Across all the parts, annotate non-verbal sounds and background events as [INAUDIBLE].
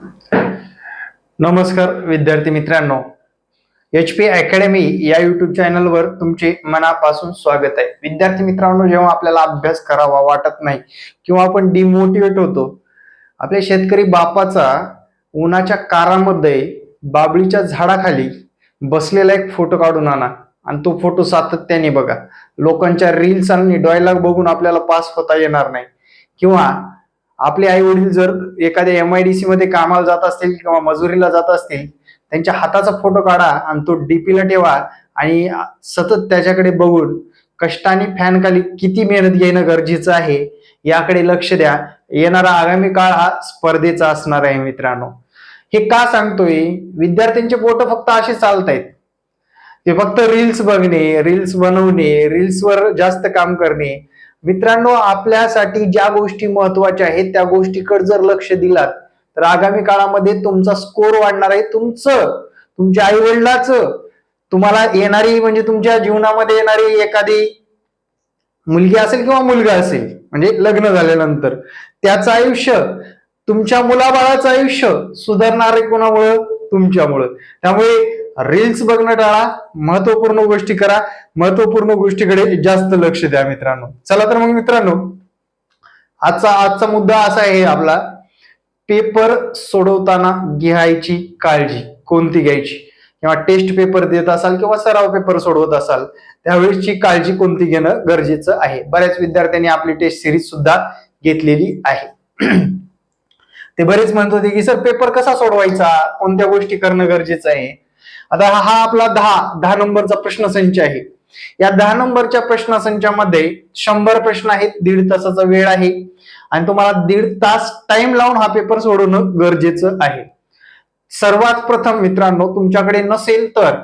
नमस्कार विद्यार्थी मित्रांनो. एच पी अकॅडमी या युट्यूब चॅनलवर तुमचे मनापासून स्वागत आहे. विद्यार्थी मित्रांनो जेव्हा आपल्याला अभ्यास करावा वाटत नाही किंवा आपण डिमोटिवेट होतो आपल्या शेतकरी बापाचा उन्हाच्या कारामध्ये बाबळीच्या झाडाखाली बसलेला एक फोटो काढून आणा. आणि तो फोटो सातत्याने बघा. लोकांच्या रील्स आणि डॉयलॉग बघून आपल्याला पास होता येणार नाही. किंवा आपले आई वडील जर एखाद्या एम आय डी सी मध्ये कामाला जात असतील किंवा मजुरीला जात असतील त्यांच्या हाताचा फोटो काढा आणि तो डीपीला ठेवा आणि सतत त्याच्याकडे बघून कष्टाने फॅन खाली किती मेहनत घेणं गरजेचं आहे याकडे लक्ष द्या. येणारा आगामी काळ हा स्पर्धेचा असणार आहे मित्रांनो. हे का सांगतोय? विद्यार्थ्यांचे पोट फक्त असे चालत आहेत ते फक्त रील्स बघणे रील्स बनवणे रील्सवर जास्त काम करणे. मित्रांनो आपल्यासाठी ज्या गोष्टी महत्त्वाच्या आहेत त्या गोष्टीकडे जर लक्ष दिलात तर आगामी काळामध्ये तुमचा स्कोर वाढणार आहे तुमचं तुमच्या आई वडिलाच तुम्हाला येणारी म्हणजे तुमच्या जीवनामध्ये येणारी एखादी मुलगी असेल किंवा मुलगा असेल म्हणजे लग्न झाल्यानंतर त्याचं आयुष्य तुमच्या मुलाबाळाचं आयुष्य सुधारणार आहे कोणामुळं? तुमच्यामुळं. त्यामुळे रील्स बघणं टाळा महत्त्वपूर्ण गोष्टी करा. महत्त्वपूर्ण गोष्टीकडे जास्त लक्ष द्या मित्रांनो. चला तर मग मित्रांनो आजचा आजचा मुद्दा असा आहे आपला पेपर सोडवताना घ्यायची काळजी कोणती घ्यायची? किंवा टेस्ट पेपर देत असाल किंवा सराव पेपर सोडवत असाल त्यावेळेसची काळजी कोणती घेणं गरजेचं आहे? बऱ्याच विद्यार्थ्यांनी आपली टेस्ट सिरीज सुद्धा घेतलेली आहे. [CLEARS THROAT] ते बरेच म्हणत होते की सर पेपर कसा सोडवायचा? कोणत्या गोष्टी करणं गरजेचं आहे? आता हा आपला दहा दहा नंबरचा प्रश्नसंच आहे. या दहा नंबरच्या प्रश्नसंचामध्ये शंभर प्रश्न आहेत दीड तासाचा वेळ आहे. आणि तुम्हाला दीड तास टाइम लावून हा पेपर सोडवणं गरजेचं आहे. सर्वात प्रथम मित्रांनो तुमच्याकडे नसेल तर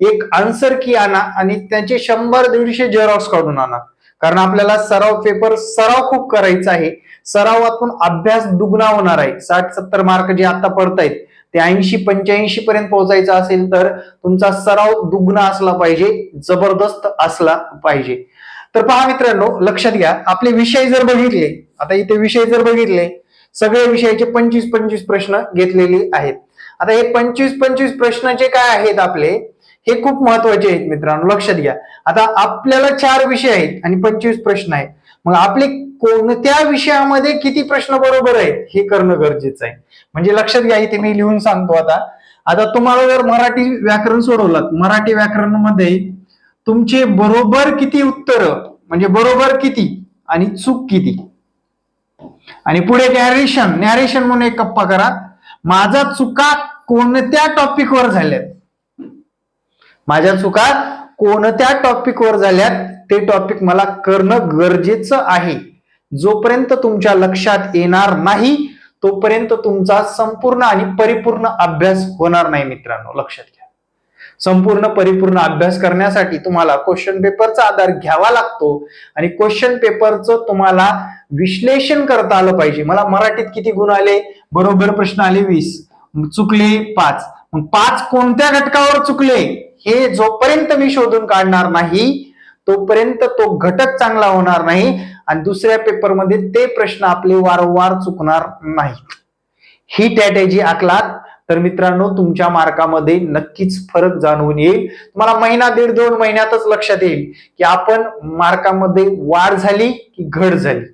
एक आन्सर की आणा आणि त्याचे शंभर दीडशे झेरॉक्स काढून आणा. कारण आपल्याला सराव पेपर सराव खूप करायचा आहे. सरावातून अभ्यास दुगना होणार आहे. साठ सत्तर मार्क जे आता पडतायत ते ऐंशी पंच्याऐंशी पर्यंत पोहोचायचं असेल तर तुमचा सराव दुगना असला पाहिजे जबरदस्त असला पाहिजे. तर पहा मित्रांनो लक्षात घ्या आपले विषय जर बघितले आता इथे विषय जर बघितले सगळे विषयाचे पंचवीस पंचवीस प्रश्न घेतलेले आहेत. आता हे पंचवीस पंचवीस प्रश्न जे काय आहेत आपले? हे खूप महत्त्वाचे आहेत मित्रांनो लक्षात घ्या. आता आपल्याला चार विषय आहेत आणि पंचवीस प्रश्न आहेत. मग आपले कोणत्या विषयामध्ये किती प्रश्न बरोबर आहेत हे करणं गरजेचं आहे. म्हणजे लक्षात घ्या इथे मी लिहून सांगतो आता. आता तुम्हाला जर मराठी व्याकरण सोडवलात मराठी व्याकरणमध्ये तुमचे बरोबर किती उत्तर म्हणजे बरोबर किती आणि चूक किती? आणि पुढे नॅरेशन नॅरेशन म्हणून एक कप्पा करा. माझा चुका कोणत्या टॉपिकवर झाल्यात? माझ्या चुका कोणत्या टॉपिकवर झाल्यात ते टॉपिक मला करणं गरजेचं आहे. जोपर्यंत तुमच्या लक्षात येणार नाही तोपर्यंत तुमचा संपूर्ण आणि परिपूर्ण अभ्यास होणार नाही मित्रांनो. लक्षात घ्या. संपूर्ण परिपूर्ण अभ्यास करण्यासाठी तुम्हाला क्वेश्चन पेपरचा आधार घ्यावा लागतो आणि क्वेश्चन पेपरचं तुम्हाला विश्लेषण करता आलं पाहिजे. मला मराठीत किती गुण आले? बरोबर प्रश्न आले वीस. चुकले पाच. मग पाच कोणत्या घटकावर चुकले? हे जोपर्यंत मी शोधून काढणार नाही तोपर्यंत तो घटक चांगला होणार नाही आणि दुसऱ्या पेपरमध्ये ते प्रश्न आपले वारंवार चुकणार नाहीत. ही स्ट्रॅटेजी आखलात तर मित्रांनो तुमच्या मार्कामध्ये नक्कीच फरक जाणवून येईल. तुम्हाला महिना दीड दोन महिन्यातच लक्षात येईल की आपण मार्कामध्ये वाढ झाली की घट झाली.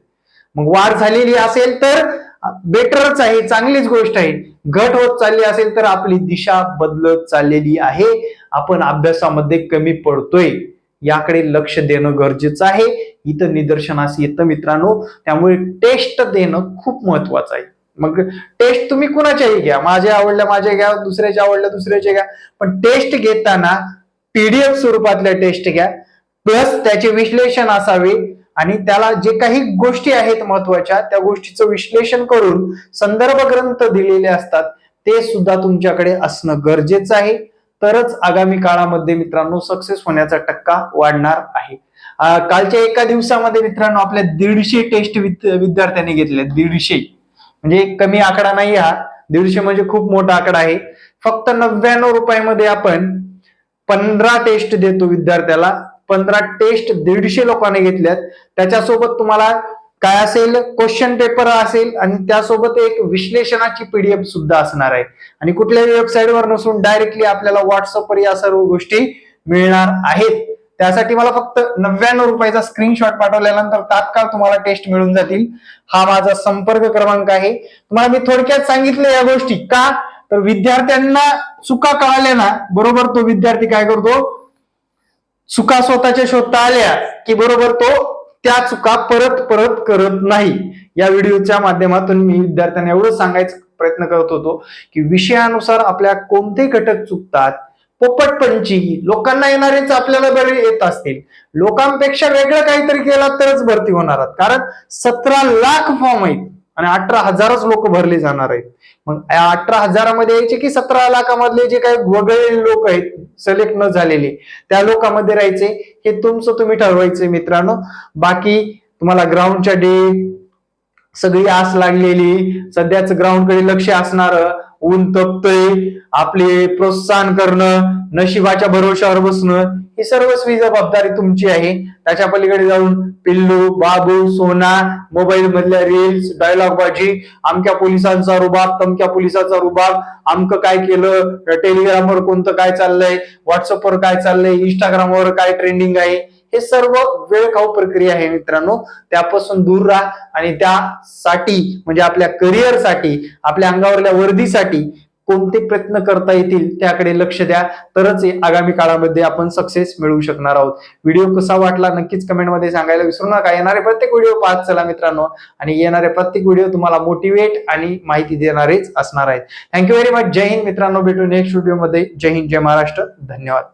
मग वाढ झालेली असेल तर बेटरच आहे चांगलीच गोष्ट आहे. घट होत चालली असेल तर आपली दिशा बदलत चाललेली आहे. आपण अभ्यासामध्ये कमी पडतोय. याकडे लक्ष देणं गरजेचं आहे. इथं निदर्शनास येतं मित्रांनो. त्यामुळे टेस्ट देणं खूप महत्वाचं आहे. मग टेस्ट तुम्ही कुणाच्याही घ्या. माझ्या आवडल्या माझ्या घ्या. दुसऱ्याच्या आवडल्या दुसऱ्याच्या घ्या. पण टेस्ट घेताना पीडीएफ स्वरूपातल्या टेस्ट घ्या. प्लस त्याचे विश्लेषण असावे. आणि त्याला जे काही गोष्टी आहेत महत्त्वाच्या त्या गोष्टीचं विश्लेषण करून संदर्भ ग्रंथ दिलेले असतात ते सुद्धा तुमच्याकडे असणं गरजेचं आहे. तरच आगामी काळामध्ये मित्रांनो सक्सेस होण्याचा टक्का वाढणार आहे. कालच्या एका दिवसामध्ये मित्रांनो आपल्या दीडशे टेस्ट विद्यार्थ्यांनी घेतले दीडशे. म्हणजे कमी आकडा नाही हा. दीडशे म्हणजे खूप मोठा आकडा आहे. फक्त नव्याण्णव रुपयामध्ये आपण पंधरा टेस्ट देतो विद्यार्थ्याला. पंधरा टेस्ट दीडशे लोकांनी घेतल्यात. त्याच्यासोबत तुम्हाला काय असेल? क्वेश्चन पेपर असेल आणि त्यासोबत एक विश्लेषणाची पीडीएफ सुद्धा असणार आहे. आणि कुठल्याही वेबसाईटवर नसून डायरेक्टली आपल्याला व्हॉट्सअपवर या सर्व गोष्टी मिळणार आहेत. त्यासाठी मला फक्त नव्याण्णव रुपयाचा स्क्रीनशॉट पाठवल्यानंतर तात्काळ तुम्हाला टेस्ट मिळून जातील. हा माझा संपर्क क्रमांक आहे. तुम्हाला मी थोडक्यात सांगितलं या गोष्टी का? तर विद्यार्थ्यांना चुका कळाल्या ना बरोबर तो विद्यार्थी काय करतो? चुका स्वतःच्या शोधता आल्या की बरोबर तो त्या चुका परत परत करत नाही. या व्हिडिओच्या माध्यमातून मी विद्यार्थ्यांना एवढं सांगायचा प्रयत्न करत होतो की विषयानुसार आपल्या कोणते घटक चुकतात पोपटपंची लोकांना येणारेच आपल्याला बरे येत असतील. लोकांपेक्षा वेगळं काहीतरी केला तरच भरती होणार कारण सतरा लाख फॉर्म आहेत. आणि अठरा हजारच लोक भरले जाणार आहेत. मग या अठरा हजारामध्ये यायचे की सतरा लाखामधले जे काही वगळलेले लोक आहेत सिलेक्ट न झालेले त्या लोकांमध्ये राहायचे हे तुमचं तुम्ही ठरवायचे मित्रांनो. बाकी तुम्हाला ग्राउंडच्या डे सगळी आस लागलेली सध्याच ग्राउंडकडे लक्ष असणार ऊन तपतय आपले प्रोत्साहन करणं नशिबाच्या भरोशावर बसणं ही सर्वस्वी जबाबदारी तुमची आहे. त्याच्या पलीकडे जाऊन पिल्लू बाबू सोना मोबाईल मधल्या रील्स डायलॉग बाजी आमच्या पोलिसांचा रुबाब तमक्या पोलिसांचा रुबाब अमकं काय केलं टेलिग्रामवर कोणतं काय चाललंय व्हॉट्सअपवर काय चाललंय इंस्टाग्रामवर काय ट्रेंडिंग आहे हे सर्व वेळ खाऊ प्रक्रिया आहे मित्रांनो? त्यापासून दूर राहा आणि त्यासाठी म्हणजे आपल्या करिअरसाठी आपल्या अंगावरल्या वर्दीसाठी कोणते प्रयत्न करता येतील त्याकडे लक्ष द्या. तरच हे आगामी काळामध्ये आपण सक्सेस मिळवू शकणार आहोत. व्हिडिओ कसा वाटला नक्कीच कमेंटमध्ये सांगायला विसरू नका. येणारे प्रत्येक व्हिडिओ पाहत चला मित्रांनो. आणि येणारे प्रत्येक व्हिडिओ तुम्हाला मोटिवेट आणि माहिती देणारेच असणार आहेत. थँक्यू व्हेरी मच जय हिंद मित्रांनो. भेटू नेक्स्ट व्हिडिओमध्ये जय हिंद जय महाराष्ट्र. धन्यवाद.